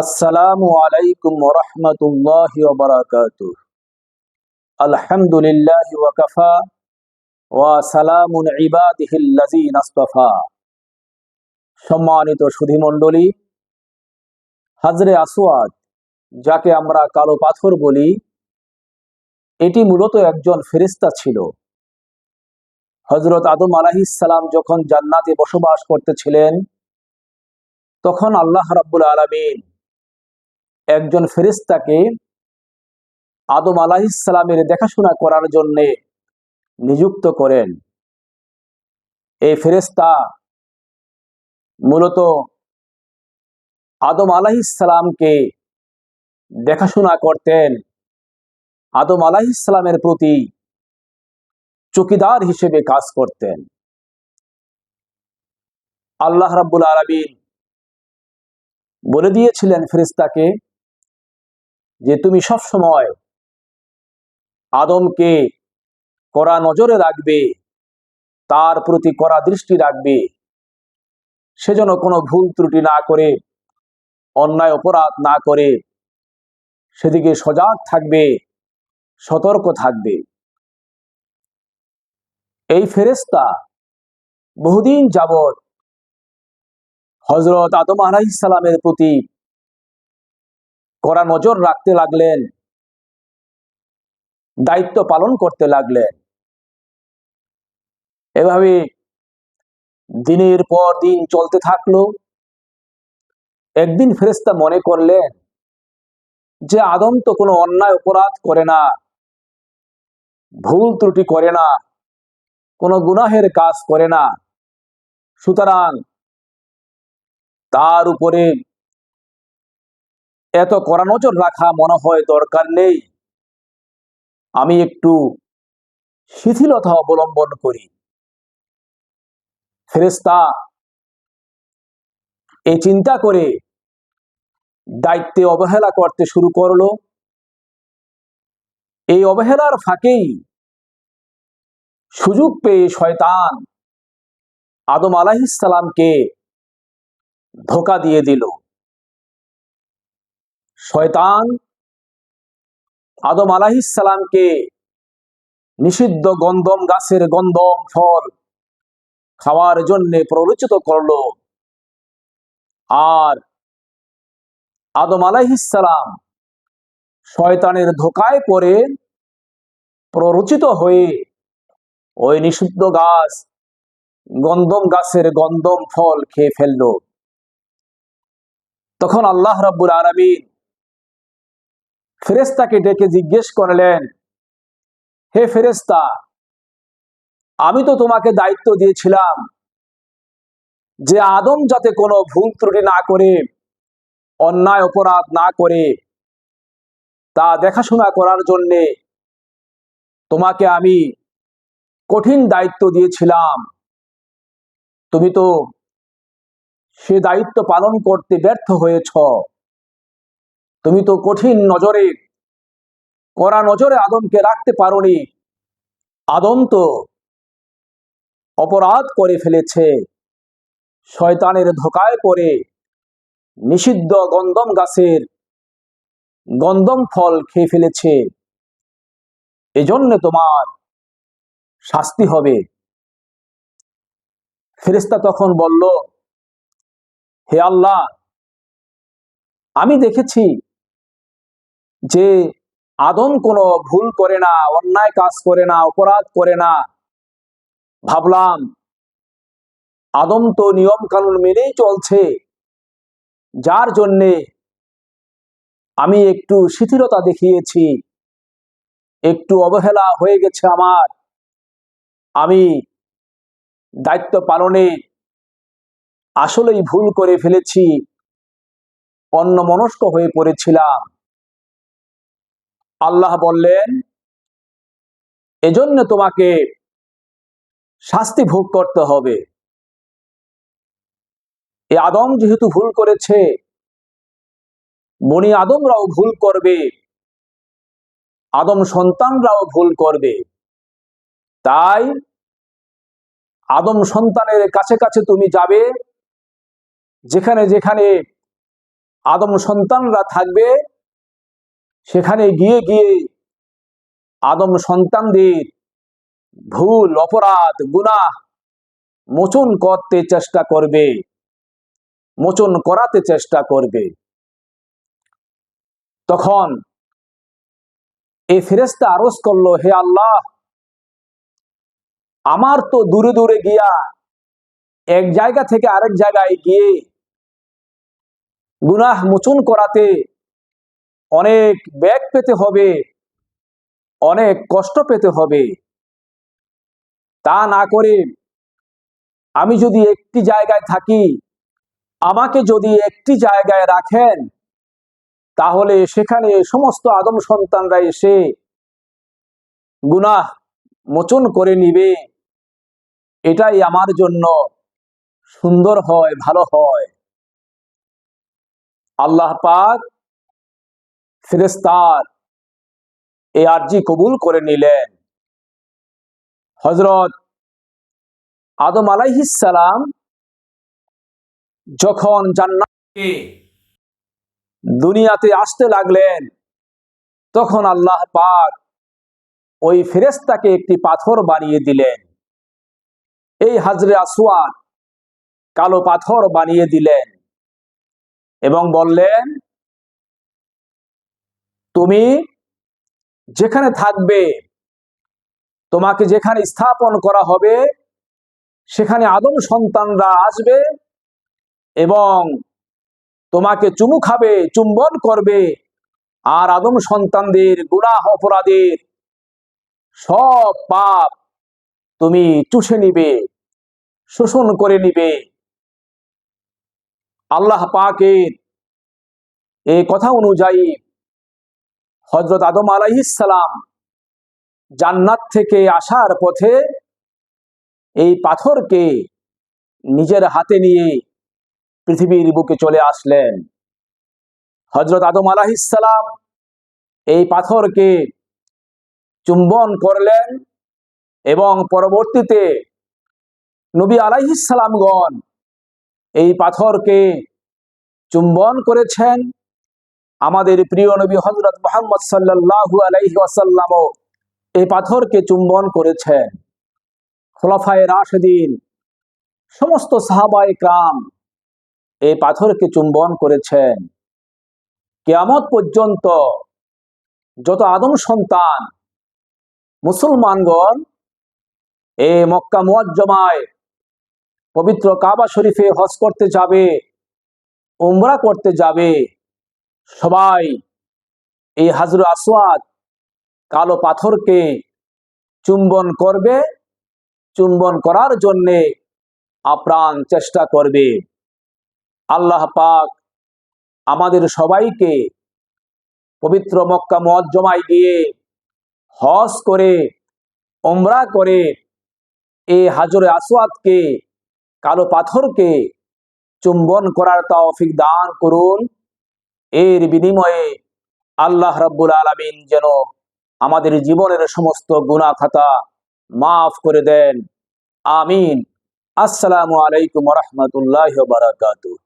আসসালামু আলাইকুম রহমতুল্লাহ বারাকাত আলহামদুলিল্লাহ ওয়াকাফা ওয়া সালামুন ইবাদিহিল্লাযীনা আসতাফা। সম্মানিত সুধীমণ্ডলী, হাজরে আসওয়াদ, যাকে আমরা কালো পাথর বলি, এটি মূলত একজন ফেরিস্তা ছিল। হজরত আদম আলাহিস সালাম যখন জান্নাতে বসবাস করতেছিলেন, তখন আল্লাহ রাব্বুল আলামিন একজন ফেরেশতাকে আদম আলাহিসাল্লামের দেখাশোনা করার জন্য নিযুক্ত করেন। এই ফেরেশতা মূলত আদম আলাহিসাল্লামকে দেখাশোনা করতেন। আদম আলাহিসাল্লামের প্রতি চকিদার হিসেবে কাজ করতেন। আল্লাহ রাব্বুল আলামিন বলে দিয়েছিলেন ফেরেশতাকে যে তুমি সব সময় আদমকে কড়া নজরে রাখবে, তার প্রতি কড়া দৃষ্টি রাখবে, সে যেন কোনো ভুল ত্রুটি না করে, অন্যায় অপরাধ না করে, সেদিকে সজাগ থাকবে, সতর্ক থাকবে। এই ফেরেস্তা বহুদিন যাবৎ হজরত আদম আলাইসালামের প্রতি কড়া নজর রাখতে লাগলেন। দায়িত্ব পালন করতে লাগলেন। এভাবে দিনের পর দিন চলতে থাকল। একদিন ফেরেস্তা মনে করলেন যে আদম তো কোনো অন্যায় অপরাধ করে না, ভুল ত্রুটি করে না, কোনো গুনাহের কাজ করে না। সুতরাং তার উপরে এত কড়া নজর রাখা মনে হয় দরকার নেই। আমি একটু শিথিলতা অবলম্বন করি। ফেরেস্তা এই চিন্তা করে দায়িত্বে অবহেলা করতে শুরু করল। এই অবহেলার ফাঁকেই সুযোগ পেয়ে শয়তান আদম আলাহিসাল্লামকে ধোকা দিয়ে দিল। শয়তান আদম আলাহিসাল্লামকে নিষিদ্ধ গন্ধম, গাছের গন্ধম, ফল খাওয়ার জন্য প্ররোচিত করল। আর আদম আলাহিসাল্লাম শয়তানের ধোকায় পড়ে প্ররোচিত হয়ে ওই নিষিদ্ধ গাছ, গন্ধম গাছের গন্ধম ফল খেয়ে ফেলল। তখন আল্লাহ রাব্বুল আলমিন ফেরেস্তাকে ডেকে জিজ্ঞেস করলেন, হে ফেরেস্তা আমি তো তোমাকে দায়িত্ব দিয়েছিলাম যে আদম যাতে কোনো ভুল ত্রুটি না করে, অন্যায় অপরাধ না করে, তা দেখাশোনা করার জন্যে তোমাকে আমি কঠিন দায়িত্ব দিয়েছিলাম। তুমি তো সে দায়িত্ব পালন করতে ব্যর্থ হয়েছ। তুমি তো কঠিন নজরে, কড়া নজরে আদমকে রাখতে পারোনি। আদম তো অপরাধ করে ফেলেছে। শয়তানের ধোকায় পড়ে। নিষিদ্ধ গন্ধম গাছের গন্ধম ফল খেয়ে ফেলেছে। এজন্য তোমার শাস্তি হবে। ফেরেস্তা তখন বলল, হে আল্লাহ, আমি দেখেছি যে আদম কোনো ভুল করে না, অন্যায় কাজ করে না, অপরাধ করে না, ভাবলাম আদম তো নিয়ম কানুন মেনেই চলছে। যার জন্যে আমি একটু শিথিলতা দেখিয়েছি, একটু অবহেলা হয়ে গেছে আমার। আমি দায়িত্ব পালনে আসলেই ভুল করে ফেলেছি অন্য মনস্ক হয়ে পড়েছিলাম। আল্লাহ বললেন, এজন্য তোমাকে শাস্তি ভোগ করতে হবে। এ আদম যেহেতু ভুল করেছে, বনি আদমরাও ভুল করবে, আদম সন্তানরাও ভুল করবে। তাই আদম সন্তানের কাছে কাছে তুমি যাবে, যেখানে যেখানে আদম সন্তানরা থাকবে সেখানে গিয়ে গিয়ে আদম সন্তানদের ভুল, অপরাধ, গুনাহ মোচন করতে চেষ্টা করবে, মোচন করাতে চেষ্টা করবে। তখন এই ফেরেস্তা আরজ করল, হে আল্লাহ, আমার তো দূরে দূরে গিয়া এক জায়গা থেকে আরেক জায়গায় গিয়ে গুনাহ মোচন করাতে অনেক ব্যাগ পেতে হবে, অনেক কষ্ট পেতে হবে। তা না করে আমি যদি একটি জায়গায় থাকি, আমাকে যদি একটি জায়গায় রাখেন, তাহলে সেখানে সমস্ত আদম সন্তানরা এসে গুনাহ মোচন করে নিবে। এটাই আমার জন্য সুন্দর হয়, ভালো হয়। আল্লাহ পাক ফেরেস্তার এই আর্জি কবুল করে নিলেন। হজরত আদম আলাইহিসালাম যখন জান্নাতকে দুনিয়াতে আসতে লাগলেন, তখন আল্লাহ পাক ওই ফেরেস্তাকে একটি পাথর বানিয়ে দিলেন। এই হাজরে আসওয়াদ কালো পাথর বানিয়ে দিলেন এবং বললেন তুমি যেখানে থাকবে, তোমাকে যেখানে স্থাপন করা হবে, সেখানে আদম সন্তানরা আসবে এবং তোমাকে চুমু খাবে, চুম্বন করবে আর আদম সন্তানদের গুনাহ, অপরাধের সব পাপ তুমি চুষে নিবে, শোষণ করে নিবে। আল্লাহ পাকের এই কথা অনুযায়ী হজরত আদম আলাইসালাম জান্নাত থেকে আসার পথে এই পাথরকে নিজের হাতে নিয়ে পৃথিবীর বুকে চলে আসলেন। হজরত আদম আলাহিসাল্লাম এই পাথরকে চুম্বন করলেন এবং পরবর্তীতে নবী আলাইহিসালামগণ এই পাথরকে চুম্বন করেছেন আমাদের প্রিয় নবী হজরত মোহাম্মদ সাল্লাহু আলাইহি এই পাথরকে চুম্বন করেছেন। খোলাফায় রাশেদিন, সমস্ত সাহাবাই ক্রাম এই পাথরকে চুম্বন করেছেন। কেয়ামত পর্যন্ত যত আদম সন্তান, মুসলমানগণ এ মক্কা মুয়াজ্জমায় পবিত্র কাবা শরীফে হজ করতে যাবে, উমরা করতে যাবে সবাই এই হাজর আসওয়াদ কালো পাথরকে চুম্বন করবে, চুম্বন করার জন্যে আপ্রাণ চেষ্টা করবে। আল্লাহ পাক আমাদের সবাইকে পবিত্র মক্কা মজ্জমায় গিয়ে হজ করে ওমরা করে এই হাজরে আসওয়াদকে, কালো পাথরকে চুম্বন করার তৌফিক দান করুন। এর বিনিময়ে আল্লাহ রাব্বুল আলমিন যেন আমাদের জীবনের সমস্ত গুণা খাতা মাফ করে দেন। আমিন। আসসালামু আলাইকুম রহমতুল্লাহ বারাকাতুহ।